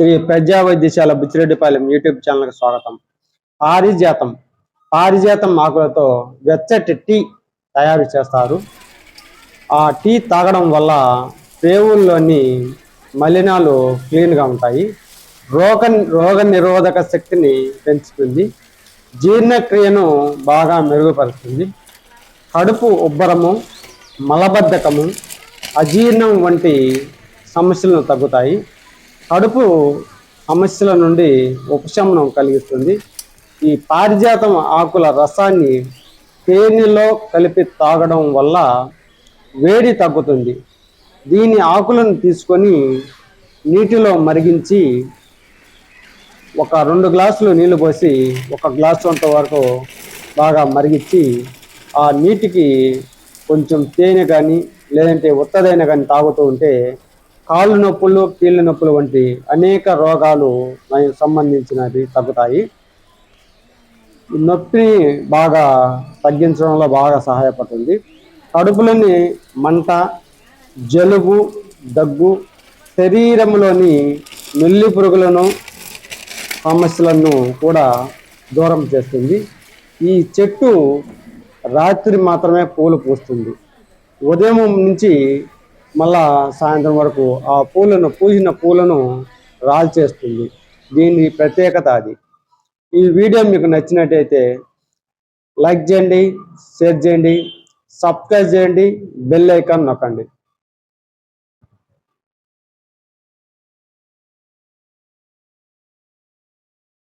శ్రీ ప్రజా వైద్యశాల బుచ్చిరెడ్డిపాలెం యూట్యూబ్ ఛానల్కి స్వాగతం. పారిజాతం. పారిజాతం ఆకులతో వెచ్చటి టీ తయారు చేస్తారు. ఆ టీ తాగడం వల్ల పేవుల్లోని మలినాలు క్లీన్గా ఉంటాయి. రోగ రోగ నిరోధక శక్తిని పెంచుతుంది. జీర్ణక్రియను బాగా మెరుగుపరుస్తుంది. కడుపు ఉబ్బరము మలబద్ధకము అజీర్ణం వంటి సమస్యలను తగ్గుతాయి. కడుపు సమస్యల నుండి ఉపశమనం కలిగిస్తుంది. ఈ పారిజాతం ఆకుల రసాన్ని తేనెలో కలిపి తాగడం వల్ల వేడి తగ్గుతుంది. దీని ఆకులను తీసుకొని నీటిలో మరిగించి ఒక రెండు గ్లాసులు నీళ్ళు పోసి ఒక గ్లాసు అంత వరకు బాగా మరిగించి ఆ నీటికి కొంచెం తేనె కానీ లేదంటే ఉత్తదైన కానీ తాగుతూ ఉంటే కాళ్ళు నొప్పులు కీళ్ళ నొప్పులు వంటి అనేక రోగాలు సంబంధించినవి తగ్గుతాయి. నొప్పిని బాగా తగ్గించడంలో బాగా సహాయపడుతుంది. కడుపులోని మంట జలుబు దగ్గు శరీరంలోని నుల్లి పురుగులను సమస్యలను కూడా దూరం చేస్తుంది. ఈ చెట్టు రాత్రి మాత్రమే పూలు పూస్తుంది. ఉదయం నుంచి మళ్ళా సాయంత్రం వరకు ఆ పూలను పూసిన పూలను రాల్చేస్తుంది. దీని ప్రత్యేకత అది. ఈ వీడియో మీకు నచ్చినట్టయితే లైక్ చేయండి షేర్ చేయండి సబ్స్క్రైబ్ చేయండి బెల్ ఐకాన్ నొక్కండి.